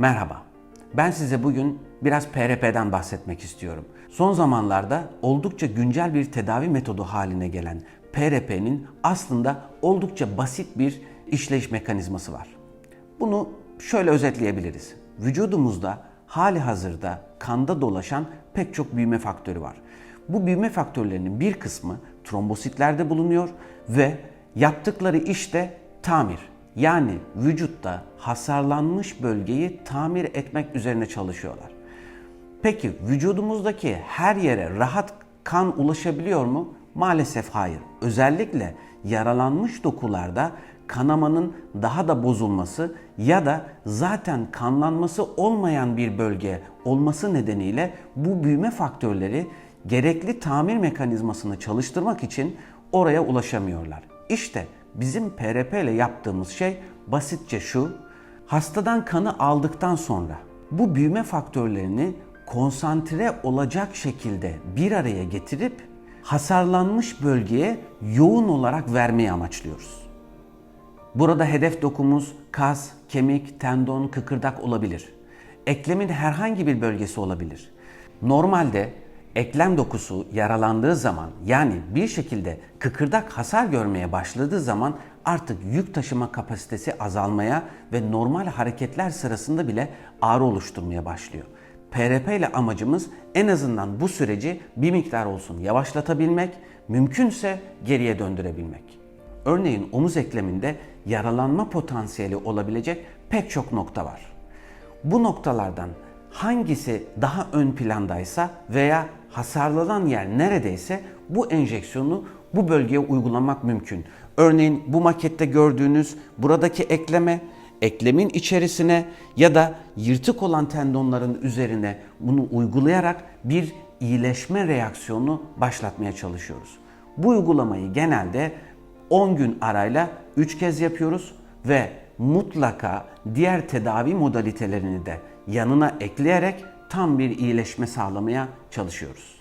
Merhaba. Ben size bugün biraz PRP'den bahsetmek istiyorum. Son zamanlarda oldukça güncel bir tedavi metodu haline gelen PRP'nin aslında oldukça basit bir işleyiş mekanizması var. Bunu şöyle özetleyebiliriz. Vücudumuzda hali hazırda kanda dolaşan pek çok büyüme faktörü var. Bu büyüme faktörlerinin bir kısmı trombositlerde bulunuyor ve yaptıkları iş de tamir. Yani vücutta hasarlanmış bölgeyi tamir etmek üzerine çalışıyorlar. Peki vücudumuzdaki her yere rahat kan ulaşabiliyor mu? Maalesef hayır. Özellikle yaralanmış dokularda kanamanın daha da bozulması ya da zaten kanlanması olmayan bir bölge olması nedeniyle bu büyüme faktörleri gerekli tamir mekanizmasını çalıştırmak için oraya ulaşamıyorlar. İşte bizim PRP ile yaptığımız şey basitçe şu. Hastadan kanı aldıktan sonra bu büyüme faktörlerini konsantre olacak şekilde bir araya getirip hasarlanmış bölgeye yoğun olarak vermeyi amaçlıyoruz. Burada hedef dokumuz kas, kemik, tendon, kıkırdak olabilir. Eklemin herhangi bir bölgesi olabilir. Normalde eklem dokusu yaralandığı zaman yani bir şekilde kıkırdak hasar görmeye başladığı zaman artık yük taşıma kapasitesi azalmaya ve normal hareketler sırasında bile ağrı oluşturmaya başlıyor. PRP ile amacımız en azından bu süreci bir miktar olsun yavaşlatabilmek, mümkünse geriye döndürebilmek. Örneğin omuz ekleminde yaralanma potansiyeli olabilecek pek çok nokta var. Bu noktalardan hangisi daha ön plandaysa veya hasarlanan yer neredeyse bu enjeksiyonu bu bölgeye uygulamak mümkün. Örneğin bu makette gördüğünüz buradaki ekleme, eklemin içerisine ya da yırtık olan tendonların üzerine bunu uygulayarak bir iyileşme reaksiyonu başlatmaya çalışıyoruz. Bu uygulamayı genelde 10 gün arayla 3 kez yapıyoruz ve mutlaka diğer tedavi modalitelerini de yanına ekleyerek tam bir iyileşme sağlamaya çalışıyoruz.